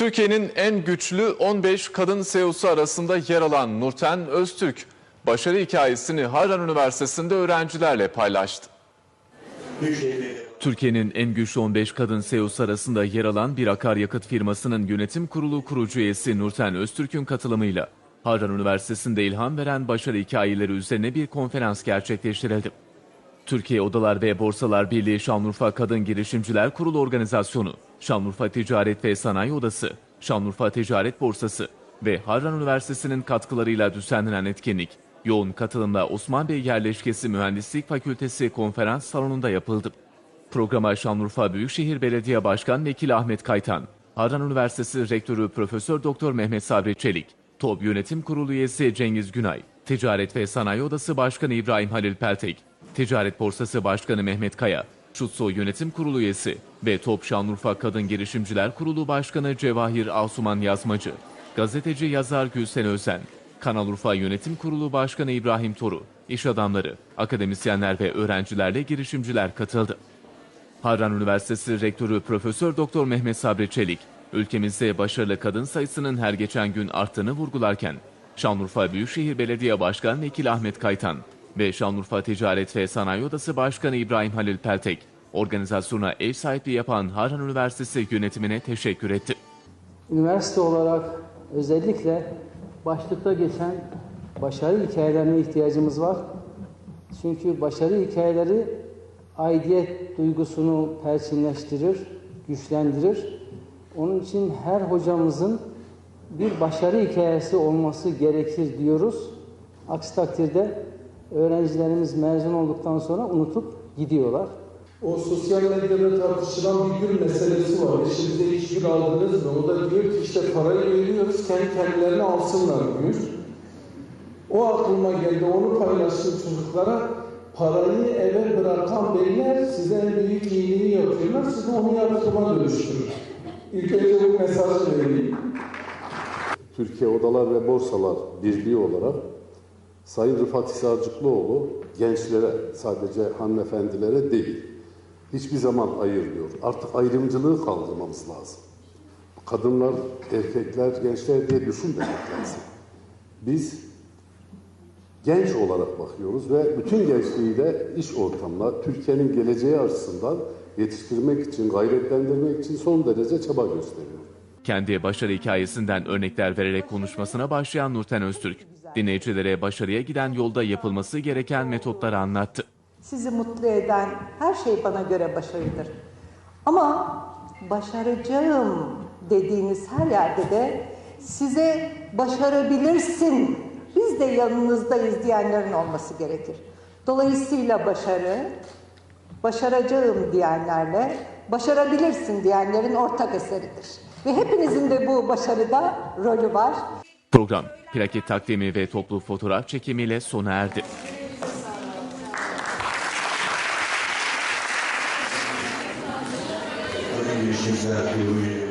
Türkiye'nin en güçlü 15 kadın CEO'su arasında yer alan Nurten Öztürk, başarı hikayesini Harran Üniversitesi'nde öğrencilerle paylaştı. Türkiye'nin en güçlü 15 kadın CEO'su arasında yer alan bir akaryakıt firmasının yönetim kurulu kurucu üyesi Nurten Öztürk'ün katılımıyla Harran Üniversitesi'nde ilham veren başarı hikayeleri üzerine bir konferans gerçekleştirildi. Türkiye Odalar ve Borsalar Birliği Şanlıurfa Kadın Girişimciler Kurulu Organizasyonu, Şanlıurfa Ticaret ve Sanayi Odası, Şanlıurfa Ticaret Borsası ve Harran Üniversitesi'nin katkılarıyla düzenlenen etkinlik, yoğun katılımla Osman Bey Yerleşkesi Mühendislik Fakültesi konferans salonunda yapıldı. Programa Şanlıurfa Büyükşehir Belediye Başkan Vekili Ahmet Kaytan, Harran Üniversitesi Rektörü Profesör Doktor Mehmet Sabri Çelik, TOB Yönetim Kurulu üyesi Cengiz Günay, Ticaret ve Sanayi Odası Başkanı İbrahim Halil Peltek, Ticaret Borsası Başkanı Mehmet Kaya, Şutso Yönetim Kurulu üyesi ve Top Şanlıurfa Kadın Girişimciler Kurulu Başkanı Cevahir Asuman Yazmacı, gazeteci yazar Gülsen Özen, Kanal Urfa Yönetim Kurulu Başkanı İbrahim Toru, iş adamları, akademisyenler ve öğrencilerle girişimciler katıldı. Harran Üniversitesi Rektörü Profesör Doktor Mehmet Sabri Çelik, ülkemizde başarılı kadın sayısının her geçen gün arttığını vurgularken, Şanlıurfa Büyükşehir Belediye Başkan Vekili Ahmet Kaytan ve Şanlıurfa Ticaret ve Sanayi Odası Başkanı İbrahim Halil Peltek, organizasyona ev sahipliği yapan Harran Üniversitesi yönetimine teşekkür etti. Üniversite olarak özellikle başlıkta geçen başarı hikayelerine ihtiyacımız var. Çünkü başarı hikayeleri aidiyet duygusunu perçinleştirir, güçlendirir. Onun için her hocamızın bir başarı hikayesi olması gerekir diyoruz. Aksi takdirde öğrencilerimiz mezun olduktan sonra unutup gidiyorlar. O sosyal medyada tartışılan bir gül meselesi var. Hiç gül aldınız mı? O da diyor ki işte parayı veriyoruz, kendi kendilerine alsınlar diyor. O aklıma geldi, onu paylaştım çocuklara. Parayı eve bırakan beyler size en büyük iyiliği yapıyorlar, siz de onu yatırıma dönüştürür. İlk önce bu mesajı vereyim. Türkiye Odalar ve Borsalar Birliği olarak Sayın Rıfat Hisarcıklıoğlu gençlere sadece hanımefendilere değil hiçbir zaman ayırmıyor. Artık ayrımcılığı kaldırmamız lazım. Kadınlar, erkekler, gençler diye düşünmemek lazım. Biz genç olarak bakıyoruz ve bütün gençliğiyle iş ortamına Türkiye'nin geleceği açısından yetiştirmek için, gayretlendirmek için son derece çaba gösteriyor. Kendi başarı hikayesinden örnekler vererek konuşmasına başlayan Nurten Öztürk, dinleyicilere başarıya giden yolda yapılması gereken metotları anlattı. Sizi mutlu eden her şey bana göre başarıdır. Ama başaracağım dediğiniz her yerde de size başarabilirsin, biz de yanınızdayız diyenlerin olması gerekir. Dolayısıyla başarı, başaracağım diyenlerle başarabilirsin diyenlerin ortak eseridir. Ve hepinizin de bu başarıda rolü var. Program, plaket takdimi ve toplu fotoğraf çekimiyle sona erdi. Girişimciler kurulu